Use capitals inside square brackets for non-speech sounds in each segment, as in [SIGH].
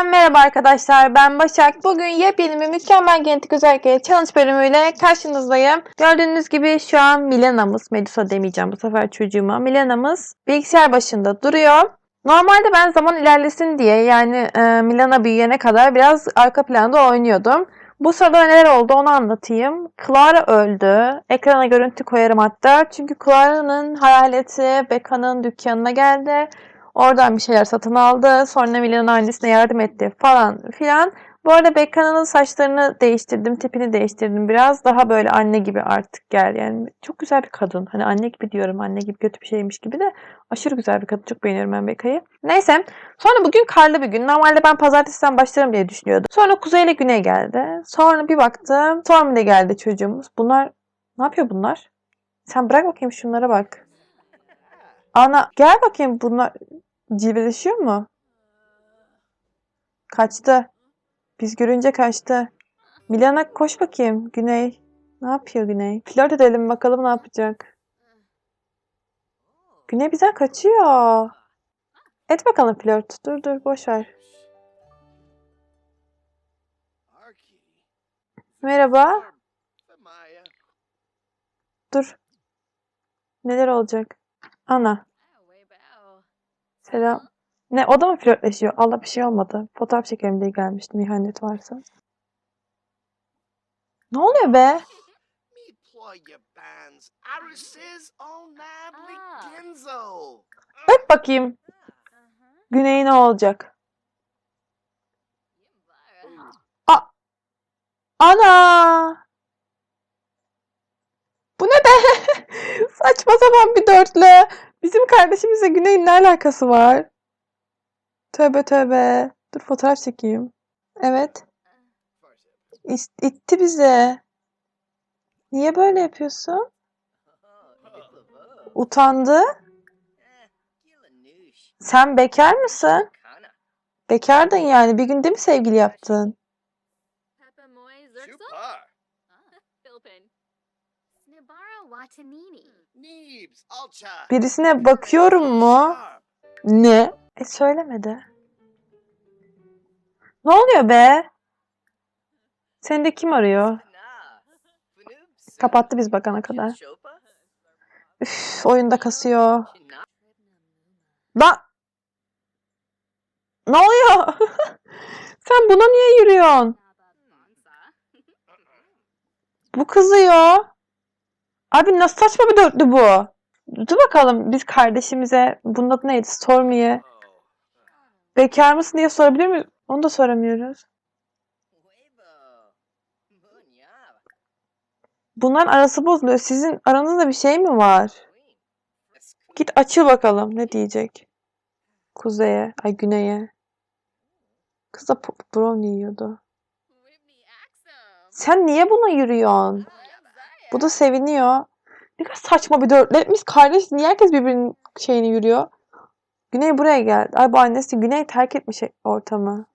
Yeniden merhaba arkadaşlar. Ben Başak. Bugün yepyeni bir mükemmel genetik özellikleri challenge bölümüyle karşınızdayım. Gördüğünüz gibi şu an Milena'mız, Medusa demeyeceğim bu sefer çocuğuma. Milena'mız bilgisayar başında duruyor. Normalde ben zaman ilerlesin diye yani e, Milana büyüyene kadar biraz arka planda oynuyordum. Bu sırada neler oldu onu anlatayım. Clara öldü. Ekrana görüntü koyarım hatta. Çünkü Clara'nın hayaleti Becca'nın dükkanına geldi. Oradan bir şeyler satın aldı. Sonra Milan'ın annesine yardım etti falan filan. Bu arada Becca'nın saçlarını değiştirdim. Tipini değiştirdim biraz. Daha böyle anne gibi artık gel. Yani çok güzel bir kadın. Hani anne gibi diyorum. Anne gibi kötü bir şeymiş gibi de aşırı güzel bir kadın. Çok beğeniyorum ben Becca'yı. Neyse. Sonra bugün karlı bir gün. Normalde ben pazartesiden başlarım diye düşünüyordum. Sonra Kuzey ile Güney geldi. Sonra bir baktım. De geldi çocuğumuz. Bunlar ne yapıyor bunlar? Sen bırak bakayım şunlara bak. Ana gel bakayım bunlar cilveleşiyor mu? Kaçtı. Biz görünce kaçtı. Milana koş bakayım. Güney. Ne yapıyor Güney? Flört edelim bakalım ne yapacak. Güney bizden kaçıyor. Et bakalım flört. Dur dur boş ver. Merhaba. Dur. Neler olacak? Ana. Selam. Ne o da mı flörtleşiyor? Allah bir şey olmadı. Fotoğraf çekelim diye gelmiştim ihanet varsa. Ne oluyor be? [LAUGHS] Öp bakayım. Güney ne olacak? Ana! Bu ne be? Sapan bir dörtlü. Bizim kardeşimizle Güney'in ne alakası var? Tövbe tövbe. Dur fotoğraf çekeyim. Evet. İst- itti bize. Niye böyle yapıyorsun? Utandı. Sen bekar mısın? Bekardın yani. Bir günde mi sevgili yaptın? Birisine bakıyorum mu? Ne? E söylemedi. Ne oluyor be? Seni de kim arıyor? Kapattı biz bakana kadar. Üf, oyunda kasıyor. Lan! Ne oluyor? [LAUGHS] Sen buna niye yürüyorsun? Bu kızıyor. Abi nasıl saçma bir dörtlü bu? Dur bakalım biz kardeşimize bunun adı neydi? Stormy'ye bekar mısın diye sorabilir miyiz? Onu da soramıyoruz. Bunların arası bozuluyor. Sizin aranızda bir şey mi var? Git açıl bakalım ne diyecek. Kuzeye, ay güneye. Kız da brownie yiyordu. Sen niye buna yürüyorsun? Bu da seviniyor. Ne kadar saçma bir dörtlü. Biz kardeş niye herkes birbirinin şeyini yürüyor? Güney buraya geldi. Ay bu annesi Güney terk etmiş ortamı.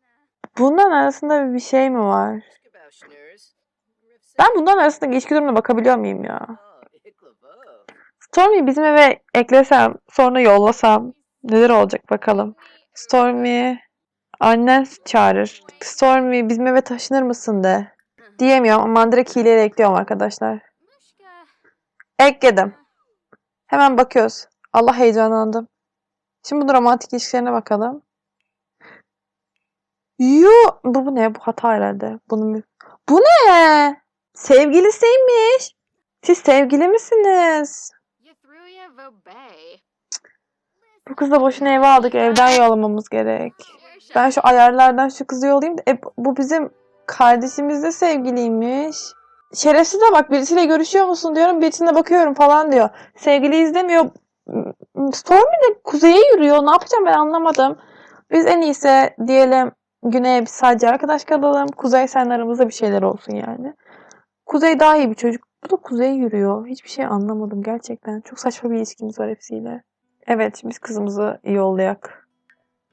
Bunların arasında bir şey mi var? Ben bunların arasında ilişki durumuna bakabiliyor muyum ya? Stormy'yi bizim eve eklesem, sonra yollasam neler olacak bakalım. Stormy annen çağırır. Stormy bizim eve taşınır mısın de. Diyemiyorum ama direkt hileyle ekliyorum arkadaşlar. Ekledim. Hemen bakıyoruz. Allah heyecanlandım. Şimdi bu romantik ilişkilerine bakalım. Yo, bu, bu ne? Bu hata herhalde. Bunun bu ne? Sevgilisiymiş. Siz sevgili misiniz? Bu kızla boşuna eve aldık. Evden yollamamız gerek. Ben şu ayarlardan şu kızı yollayayım da. E, bu bizim kardeşimiz de sevgiliymiş. Şerefsize bak birisiyle görüşüyor musun diyorum. Birisine bakıyorum falan diyor. Sevgili izlemiyor. Stormy de kuzeye yürüyor. Ne yapacağım ben anlamadım. Biz en iyisi diyelim Güney'e biz sadece arkadaş kalalım. Kuzey sen aramızda bir şeyler olsun yani. Kuzey daha iyi bir çocuk. Bu da Kuzey yürüyor. Hiçbir şey anlamadım gerçekten. Çok saçma bir ilişkimiz var hepsiyle. Evet biz kızımızı yollayak.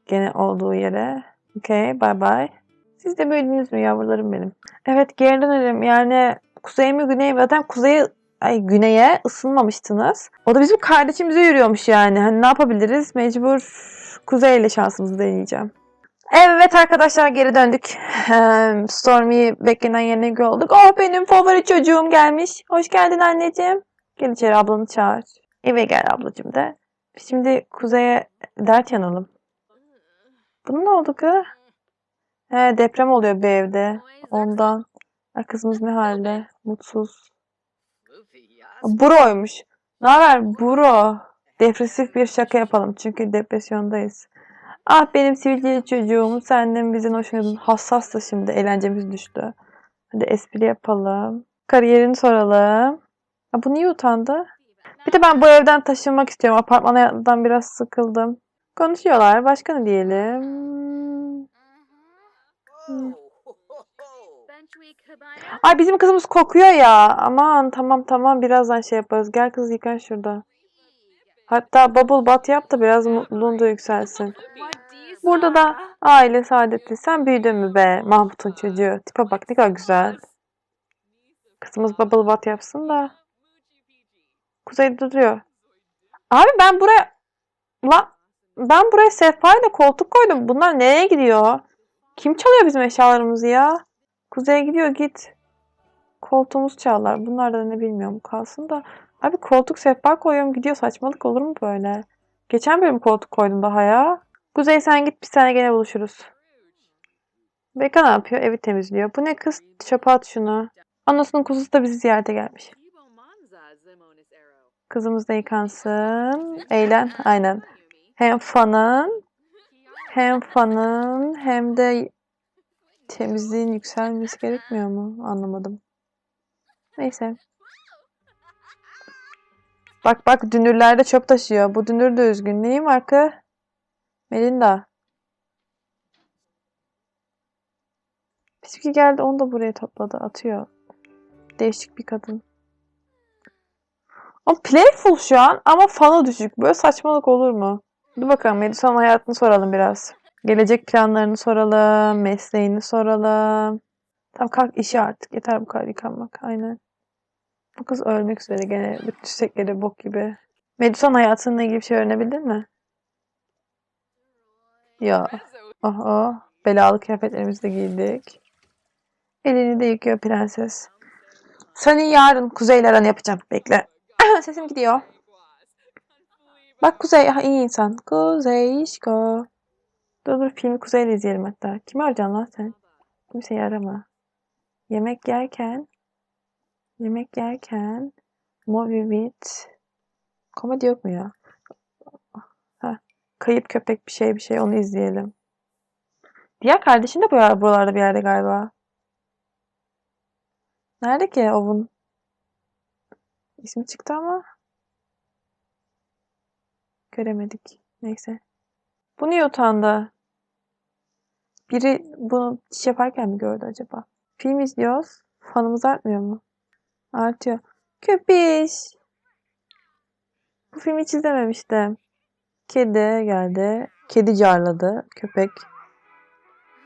Gene olduğu yere. Okey bye bye. Siz de büyüdünüz mü yavrularım benim? Evet geri dönelim. Yani kuzey mi güney mi? Zaten kuzeye ay güneye ısınmamıştınız. O da bizim kardeşimize yürüyormuş yani. Hani ne yapabiliriz? Mecbur kuzeyle şansımızı deneyeceğim. Evet arkadaşlar geri döndük. Stormy'yi beklenen yerine gördük. Oh benim favori çocuğum gelmiş. Hoş geldin anneciğim. Gel içeri ablanı çağır. Eve gel ablacığım de. Şimdi Kuzey'e dert yanalım. Bunun ne oldu kız? He deprem oluyor bir evde. Ondan. Ay, kızımız ne halde? Mutsuz. Bro'ymuş. Ne haber Bro? Depresif bir şaka yapalım çünkü depresyondayız. Ah benim sivilceli çocuğum senden bizden hoşlanıyordun. Hassas da şimdi eğlencemiz düştü. Hadi espri yapalım. Kariyerini soralım. Ha, bu niye utandı? Bir de ben bu evden taşınmak istiyorum. Apartman hayatından biraz sıkıldım. Konuşuyorlar. Başka ne diyelim? Hmm. Ay bizim kızımız kokuyor ya. Aman tamam tamam birazdan şey yaparız. Gel kız yıkan şurada. Hatta bubble bath yap da biraz mutluluğun da yükselsin. Burada da aile saadeti. Sen büyüdün mü be Mahmut'un çocuğu? Tipe bak ne kadar güzel. Kızımız bubble bath yapsın da. Kuzey duruyor. Abi ben buraya... Lan ben buraya sehpayla koltuk koydum. Bunlar nereye gidiyor? Kim çalıyor bizim eşyalarımızı ya? Kuzey'e gidiyor git. Koltuğumuz çalar. Bunlar da ne bilmiyorum kalsın da. Abi koltuk sehpa koyuyorum gidiyor. Saçmalık olur mu böyle? Geçen bölüm koltuk koydum daha ya. Kuzey sen git biz seninle gene buluşuruz. Beka ne yapıyor? Evi temizliyor. Bu ne kız? Çöpe at şunu. Anasının kuzusu da bizi ziyarete gelmiş. Kızımız da yıkansın. Eğlen. Aynen. Hem fanın hem fanın hem de temizliğin yükselmesi gerekmiyor mu? Anlamadım. Neyse. Bak bak dünürlerde çöp taşıyor. Bu dünür de üzgün. Neyin var kız? Melinda. Bizimki geldi onu da buraya topladı. Atıyor. Değişik bir kadın. O playful şu an ama fanı düşük. Böyle saçmalık olur mu? Dur bakalım Medusa'nın hayatını soralım biraz. Gelecek planlarını soralım. Mesleğini soralım. Tamam kalk işi artık. Yeter bu kadar yıkanmak. Aynen. Bu kız ölmek üzere gene. Bütün çiçekleri bok gibi. Medusa'nın hayatıyla ilgili bir şey öğrenebildin mi? Ya. Aha. Belalı kıyafetlerimizi de giydik. Elini de yıkıyor prenses. Seni yarın Kuzey'le aranı yapacağım. Bekle. [CLEARS THROAT] Sesim gidiyor. Bak Kuzey iyi insan. Kuzey işko. Dur dur filmi Kuzey'le izleyelim hatta. Kimi arayacaksın lan sen? Kimseyi arama. Yemek yerken yemek yerken movie with komedi yok mu ya? Ha, kayıp köpek bir şey bir şey onu izleyelim. Diğer kardeşin de bu yer, buralarda bir yerde galiba. Nerede ki Ovun? İsmi çıktı ama göremedik. Neyse. Bu niye utandı? Biri bunu diş yaparken mi gördü acaba? Film izliyoruz. Fanımız artmıyor mu? Artıyor. Köpiş. Bu filmi hiç izlememiştim. Kedi geldi. Kedi carladı. Köpek.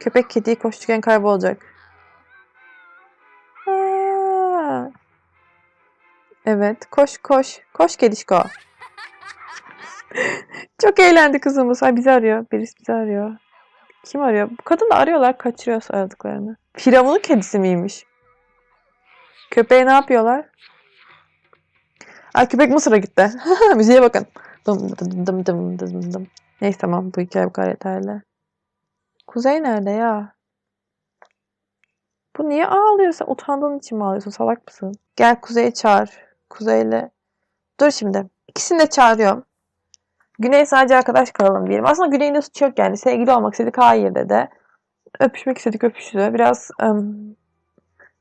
Köpek kediyi koşturken kaybolacak. Aa! Evet. Koş koş. Koş kedişko. [LAUGHS] Çok eğlendi kızımız. Ay bizi arıyor. Birisi bizi arıyor. Kim arıyor? Bu kadın da arıyorlar. Kaçırıyor aradıklarını. Firavun'un kedisi miymiş? Köpeğe ne yapıyorlar? Ay köpek Mısır'a gitti. [LAUGHS] Müziğe bakın. Dım dım dım dım dım dım. Neyse tamam bu hikaye bu kadar yeterli. Kuzey nerede ya? Bu niye ağlıyor? Sen utandığın için mi ağlıyorsun? Salak mısın? Gel Kuzey'i çağır. Kuzey'le. Dur şimdi. İkisini de çağırıyorum. Güney sadece arkadaş kalalım diyelim. Aslında Güney'in de suçu yok yani. Sevgili olmak istedik. Hayır dedi. Öpüşmek istedik. Öpüştü. Biraz ım,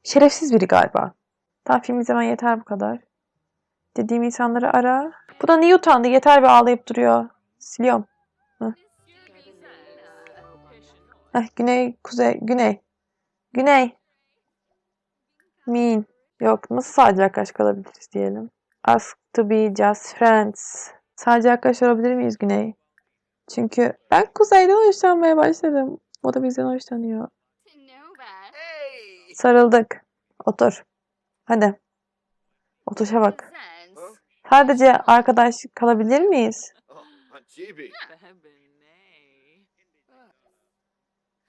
şerefsiz biri galiba. Tamam film izlemen yeter bu kadar. Dediğim insanları ara. Bu da niye utandı? Yeter bir ağlayıp duruyor. Siliyorum. Heh. Heh, güney, kuzey, güney. Güney. Mean. Yok, nasıl sadece arkadaş kalabiliriz diyelim. Ask to be just friends. Sadece arkadaş olabilir miyiz Güney? Çünkü ben Kuzey'den hoşlanmaya başladım. O da bizden hoşlanıyor. Sarıldık. Otur. Hadi. Oturuşa bak. Sadece arkadaş kalabilir miyiz?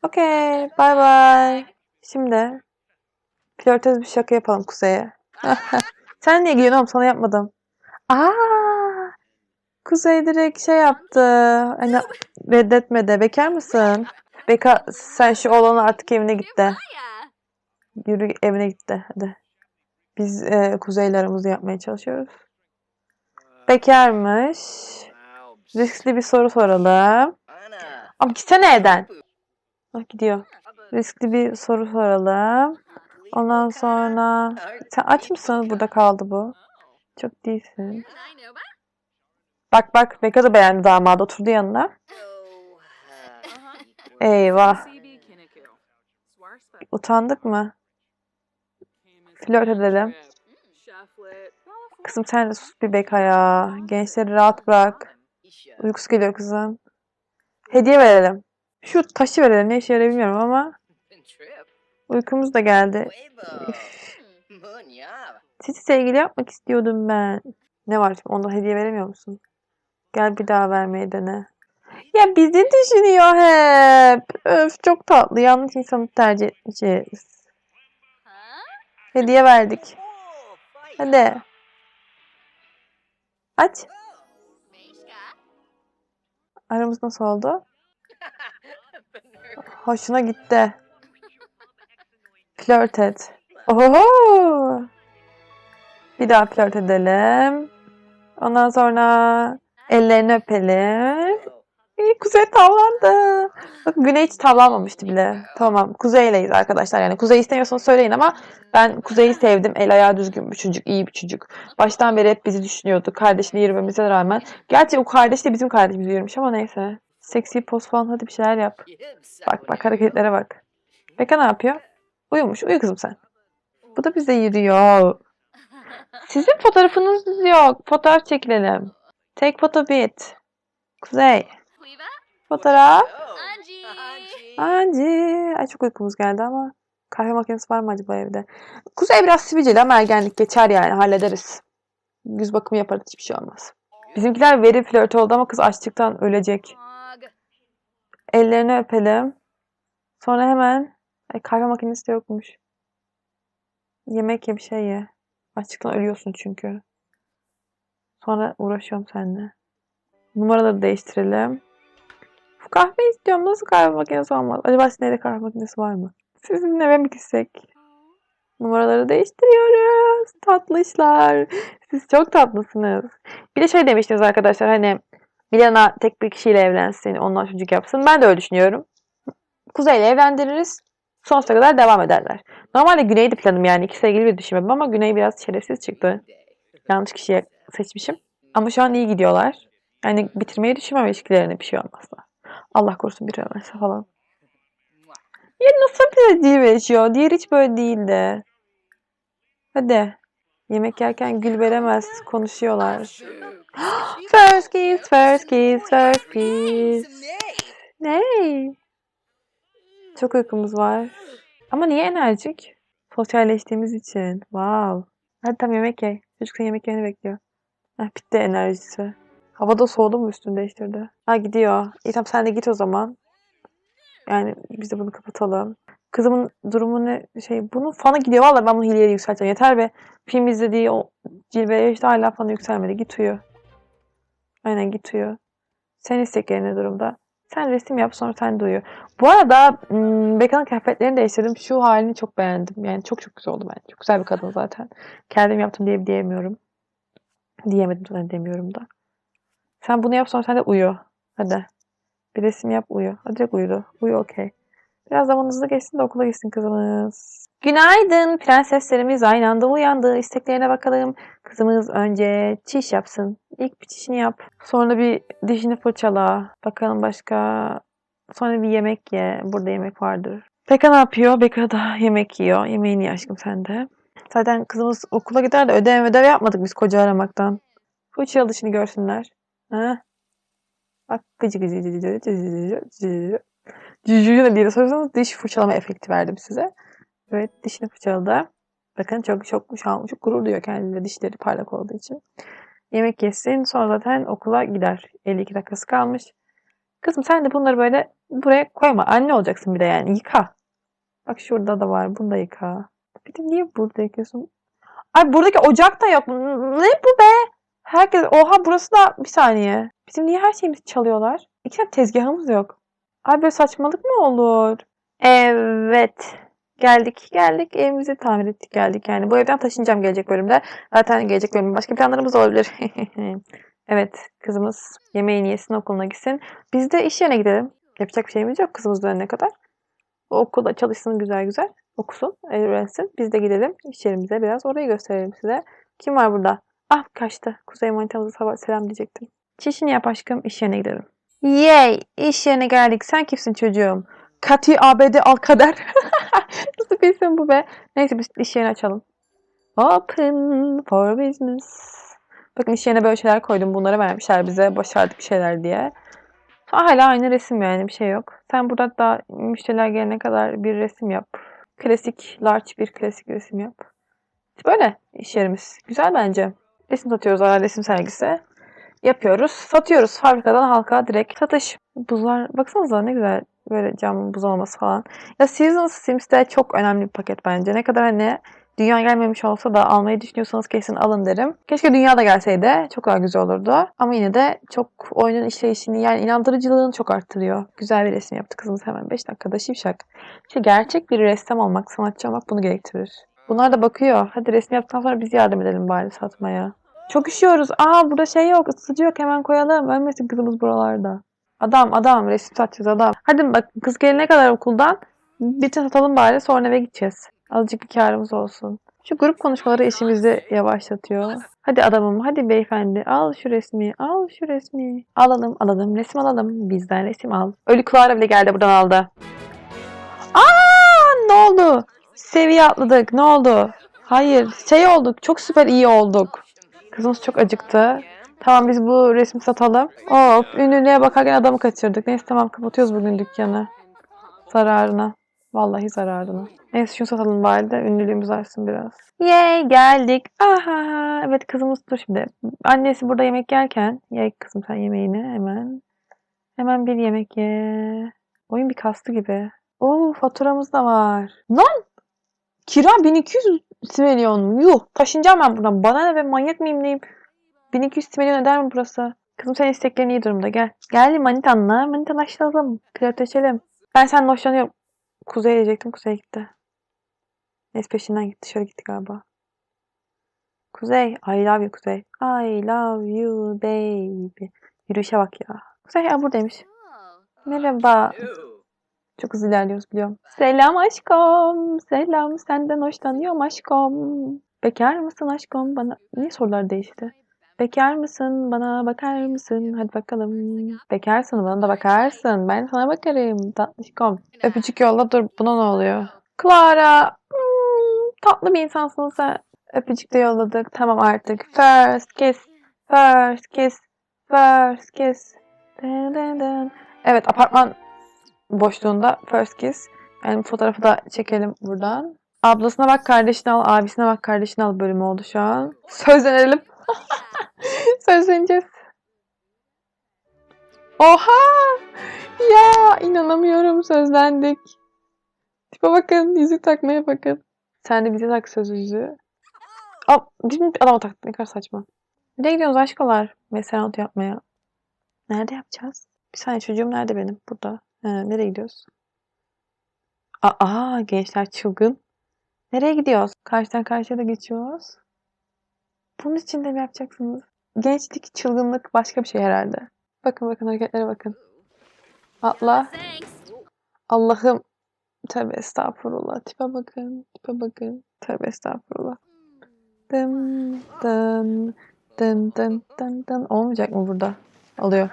Okey. Bay bay. Şimdi flörtöz bir şaka yapalım Kuzey'e. [LAUGHS] Sen niye gülüyorsun oğlum? Sana yapmadım. Aa! Kuzey direkt şey yaptı. Hani reddetmedi. Bekar mısın? Beka sen şu oğlanı artık evine git de. Yürü evine git de. Hadi. Biz e, Kuzey'le yapmaya çalışıyoruz. Bekarmış. Riskli bir soru soralım. Ama gitsene evden. Bak gidiyor. Riskli bir soru soralım. Ondan sonra sen aç mısın? Burada kaldı bu. Çok değilsin. Bak bak Beka da beğendi damadı. Oturdu yanına. Eyvah. Utandık mı? Flört edelim. Kızım sen de sus bir Beka ya. Gençleri rahat bırak. Uykusu geliyor kızın. Hediye verelim. Şu taşı verelim. Ne işe yarar bilmiyorum ama uykumuz da geldi. Sizi sevgili yapmak istiyordum ben. Ne var şimdi? Ona hediye veremiyor musun? Gel bir daha vermeyi dene. Ya bizi düşünüyor hep. Öf çok tatlı. Yanlış insanı tercih edeceğiz. Hediye verdik. Hadi aç. Aramız nasıl oldu? Hoşuna gitti. Flört et. Oho! Bir daha flört edelim. Ondan sonra ellerini öpelim. Kuzey tavlandı. Bak Güney hiç tavlanmamıştı bile. Tamam Kuzey'leyiz arkadaşlar. Yani Kuzey istemiyorsanız söyleyin ama ben Kuzey'i sevdim. El ayağı düzgün bir çocuk, iyi bir çocuk. Baştan beri hep bizi düşünüyordu. Kardeşini yürümemize rağmen. Gerçi o kardeş de bizim kardeşimizi yürümüş ama neyse. Seksi poz falan hadi bir şeyler yap. Bak bak hareketlere bak. Beka ne yapıyor? Uyumuş. Uyu kızım sen. Bu da bize yürüyor. Sizin fotoğrafınız yok. Fotoğraf çekilelim. Take photo bit. Kuzey. Fotoğraf. Anci. Ay çok uykumuz geldi ama. Kahve makinesi var mı acaba evde? Kuzey biraz sivilceli ama ergenlik geçer yani. Hallederiz. Yüz bakımı yaparız. Hiçbir şey olmaz. Bizimkiler veri flört oldu ama kız açlıktan ölecek. Ellerini öpelim. Sonra hemen Ay, kahve makinesi de yokmuş. Yemek ye bir şey ye. Açlıktan ölüyorsun çünkü. Sonra uğraşıyorum seninle. Numaraları değiştirelim. Uf, kahve istiyorum. Nasıl kahve makinesi olmaz? Acaba sizin kahve makinesi var mı? Sizinle eve mi gitsek? Numaraları değiştiriyoruz. Tatlı işler. Siz çok tatlısınız. Bir de şey demiştiniz arkadaşlar hani Milana tek bir kişiyle evlensin, ondan çocuk yapsın. Ben de öyle düşünüyorum. Kuzey'le evlendiririz. Sonsuza kadar devam ederler. Normalde Güney'di planım yani iki sevgili bir düşünmedim ama Güney biraz şerefsiz çıktı. Yanlış kişiye seçmişim. Ama şu an iyi gidiyorlar. Yani bitirmeyi düşünmem ilişkilerini bir şey olmazsa. Allah korusun bir ölmezse falan. Ya nasıl bir cilve yaşıyor? Diğer hiç böyle değildi. Hadi. Yemek yerken gül veremez. Konuşuyorlar. [GASPS] First kiss, first kiss, first kiss. Ne? Çok uykumuz var. Ama niye enerjik? Sosyalleştiğimiz için. Wow. Hadi tamam yemek ye. Çocuk yemek yemeni bekliyor. Heh, bitti enerjisi. Havada soğudu mu üstünü değiştirdi? Ha gidiyor. İyi tamam sen de git o zaman. Yani biz de bunu kapatalım. Kızımın durumu ne şey bunun fanı gidiyor. Vallahi ben bunu hileye yükselteceğim. Yeter be. Film izlediği o cilveye işte hala fanı yükselmedi. Git uyu. Aynen git uyu. Sen istek yerine durumda. Sen resim yap sonra sen de uyu. Bu arada hmm, Bekka'nın kıyafetlerini değiştirdim. Şu halini çok beğendim. Yani çok çok güzel oldu bence. Çok güzel bir kadın zaten. Kendim yaptım diye diyemiyorum. Diyemedim zaten demiyorum da. Sen bunu yap sonra sen de uyu. Hadi. Bir resim yap uyu. Hadi uyudu. Uyu okey. Biraz zaman hızlı geçsin de okula gitsin kızımız. Günaydın. Prenseslerimiz aynı anda uyandı. İsteklerine bakalım. Kızımız önce çiş yapsın. İlk bir çişini yap. Sonra bir dişini fırçala. Bakalım başka. Sonra bir yemek ye. Burada yemek vardır. Beka ne yapıyor? Beka da yemek yiyor. Yemeğini ye aşkım sen de. Zaten kızımız okula gider de ödev ödev yapmadık biz koca aramaktan. Fırçala dışını görsünler. Ha? Bak gıcı gıcı gıcı gıcı gıcı gıcı ne diye sorarsanız diş fırçalama efekti verdim size. Evet dişini fırçaladı. Bakın çok çok şu an çok gurur duyuyor kendiyle dişleri parlak olduğu için. Yemek yesin sonra zaten okula gider. 52 dakikası kalmış. Kızım sen de bunları böyle buraya koyma. Anne olacaksın bir de yani. Yıka. Bak şurada da var. Bunu da yıka. Bir de niye burada yıkıyorsun? Ay buradaki ocak da yok. Ne bu be? Herkes oha burası da bir saniye. Bizim niye her şeyimizi çalıyorlar? İki tane tezgahımız yok. Ay böyle saçmalık mı olur? Evet. Geldik geldik evimizi tamir ettik geldik yani. Bu evden taşınacağım gelecek bölümde. Zaten gelecek bölümde başka planlarımız olabilir. [LAUGHS] evet kızımız yemeğini yesin okuluna gitsin. Biz de iş yerine gidelim. Yapacak bir şeyimiz yok kızımız dönene kadar. O okulda çalışsın güzel güzel. Okusun, öğrensin. Biz de gidelim iş biraz. Orayı gösterelim size. Kim var burada? Ah kaçtı. Kuzey manitamıza selam diyecektim. Çişini yap aşkım. iş yerine gidelim. Yay! iş yerine geldik. Sen kimsin çocuğum? Kati ABD al kader. [LAUGHS] Nasıl bir isim bu be? Neyse biz iş yerini açalım. Open for business. Bakın iş yerine böyle şeyler koydum. Bunları vermişler bize. Başardık bir şeyler diye. Hala aynı resim yani bir şey yok. Sen burada da müşteriler gelene kadar bir resim yap. Klasik, large bir klasik resim yap. Böyle iş yerimiz. Güzel bence. Resim satıyoruz hala resim sergisi. Yapıyoruz. Satıyoruz. Fabrikadan halka direkt satış. Buzlar baksanıza ne güzel böyle cam buz olması falan. Ya Seasons Sims'te çok önemli bir paket bence. Ne kadar hani dünya gelmemiş olsa da almayı düşünüyorsanız kesin alın derim. Keşke dünya da gelseydi. Çok daha güzel olurdu. Ama yine de çok oyunun işleyişini yani inandırıcılığını çok arttırıyor. Güzel bir resim yaptı kızımız hemen 5 dakikada şipşak. İşte gerçek bir ressam olmak, sanatçı olmak bunu gerektirir. Bunlar da bakıyor. Hadi resim yaptıktan sonra biz yardım edelim bari satmaya. Çok üşüyoruz. Aa burada şey yok. ısıtıcı yok. Hemen koyalım. Ölmesin kızımız buralarda. Adam adam resim satacağız adam. Hadi bak kız gelene kadar okuldan bütün satalım bari sonra eve gideceğiz. Azıcık bir karımız olsun. Şu grup konuşmaları işimizi yavaşlatıyor. Hadi adamım, hadi beyefendi. Al şu resmi, al şu resmi. Alalım, alalım, resim alalım. Bizden resim al. Ölü Clara bile geldi buradan aldı. Aa, ne oldu? Seviye atladık. Ne oldu? Hayır, şey olduk. Çok süper iyi olduk. Kızımız çok acıktı. Tamam biz bu resmi satalım. Of, ünlülüğe bakarken adamı kaçırdık. Neyse tamam kapatıyoruz bugün dükkanı. Zararına. Vallahi zararına. Neyse şunu satalım bari de ünlülüğümüz artsın biraz. Yay geldik. Aha. Evet kızımız dur şimdi. Annesi burada yemek yerken. Yay kızım sen yemeğini hemen. Hemen bir yemek ye. Oyun bir kastı gibi. Oo faturamız da var. Lan! Kira 1200 milyon. Yuh taşınacağım ben buradan. Bana ne be manyak mıyım neyim? 1200 milyon eder mi burası? Kızım senin isteklerin iyi durumda gel. Gel manitanla manitalaşalım. Flörtleşelim. Ben senden hoşlanıyorum. Kuzey diyecektim. Kuzey gitti. Neyse peşinden gitti. Dışarı gitti galiba. Kuzey. I love you Kuzey. I love you baby. Yürüyüşe bak ya. Kuzey ya buradaymış. Merhaba. Çok hızlı ilerliyoruz biliyorum. Selam aşkım. Selam. Senden hoşlanıyorum aşkım. Bekar mısın aşkım? Bana niye sorular değişti? Bekar mısın? Bana bakar mısın? Hadi bakalım. Bekarsın bana da bakarsın. Ben sana bakarım. Tatlışkom. Öpücük yolla dur. Buna ne oluyor? Clara. hmm, tatlı bir insansın sen. Öpücük de yolladık. Tamam artık. First kiss. First kiss. First kiss. Dın dın dın. Evet apartman boşluğunda first kiss. Yani fotoğrafı da çekelim buradan. Ablasına bak kardeşine al, abisine bak kardeşine al bölümü oldu şu an. Sözlenelim. [LAUGHS] Sözleneceğiz. Oha! Ya inanamıyorum sözlendik. Tipe bakın, yüzük takmaya bakın. Sen de bize tak söz yüzüğü. Aa, bizim adama taktık ne kadar saçma. Nereye gidiyorsunuz aşkolar? Mesela not yapmaya. Nerede yapacağız? Bir saniye çocuğum nerede benim? Burada. He, nereye gidiyoruz? Aa, gençler çılgın. Nereye gidiyoruz? Karşıdan karşıya da geçiyoruz. Bunun için de mi yapacaksınız? Gençlik, çılgınlık başka bir şey herhalde. Bakın bakın hareketlere bakın. Atla. Allah'ım. Tövbe estağfurullah. Tipe bakın. Tipe bakın. Tövbe estağfurullah. Dım dım dım dım dım dım. Olmayacak mı burada? Oluyor.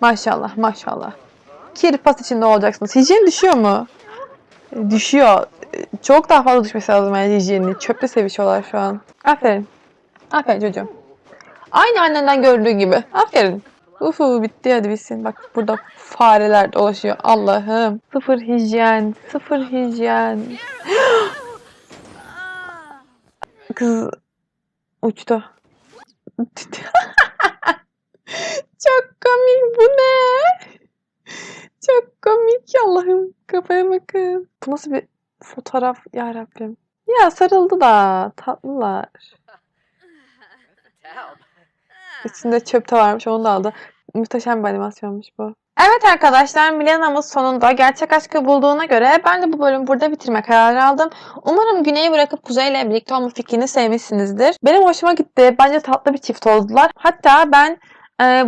Maşallah maşallah. Kirpi pas içinde olacaksınız. Hijyen düşüyor mu? Düşüyor. Çok daha fazla düşmesi lazım yani hijyenini. Çöpte sevişiyorlar şu an. Aferin. Aferin çocuğum. Aynı annenden gördüğün gibi. Aferin. Ufu bitti hadi bitsin. Bak burada fareler dolaşıyor. Allah'ım. Sıfır hijyen. Sıfır hijyen. [GASPS] Kız uçtu. [LAUGHS] Çok komik bu ne? Çok komik Allah'ım. Kafaya bakın. Bu nasıl bir fotoğraf ya Rabbim. Ya sarıldı da tatlılar. İçinde çöp de varmış onu da aldı. Muhteşem bir animasyonmuş bu. Evet arkadaşlar Milena'mız sonunda gerçek aşkı bulduğuna göre ben de bu bölümü burada bitirme kararı aldım. Umarım Güney'i bırakıp Kuzey'le birlikte olma fikrini sevmişsinizdir. Benim hoşuma gitti. Bence tatlı bir çift oldular. Hatta ben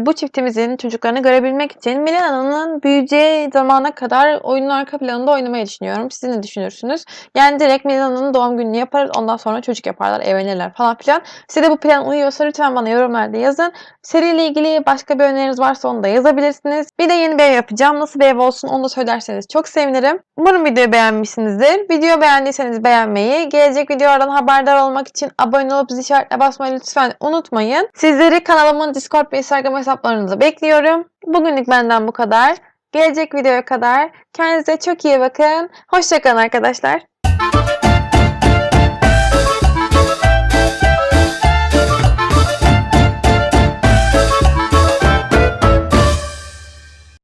bu çiftimizin çocuklarını görebilmek için Milena'nın büyüyeceği zamana kadar oyunun arka planında oynamayı düşünüyorum. Siz ne düşünürsünüz? Yani direkt Milena'nın doğum gününü yaparız. Ondan sonra çocuk yaparlar, evlenirler falan filan. Size de bu plan uyuyorsa lütfen bana yorumlarda yazın. Seriyle ilgili başka bir öneriniz varsa onu da yazabilirsiniz. Bir de yeni bir ev yapacağım. Nasıl bir ev olsun onu da söylerseniz çok sevinirim. Umarım videoyu beğenmişsinizdir. Video beğendiyseniz beğenmeyi, gelecek videolardan haberdar olmak için abone olup zil işaretine basmayı lütfen unutmayın. Sizleri kanalımın Discord ve Instagram hesaplarınızı bekliyorum. Bugünlük benden bu kadar. Gelecek videoya kadar kendinize çok iyi bakın. Hoşçakalın arkadaşlar.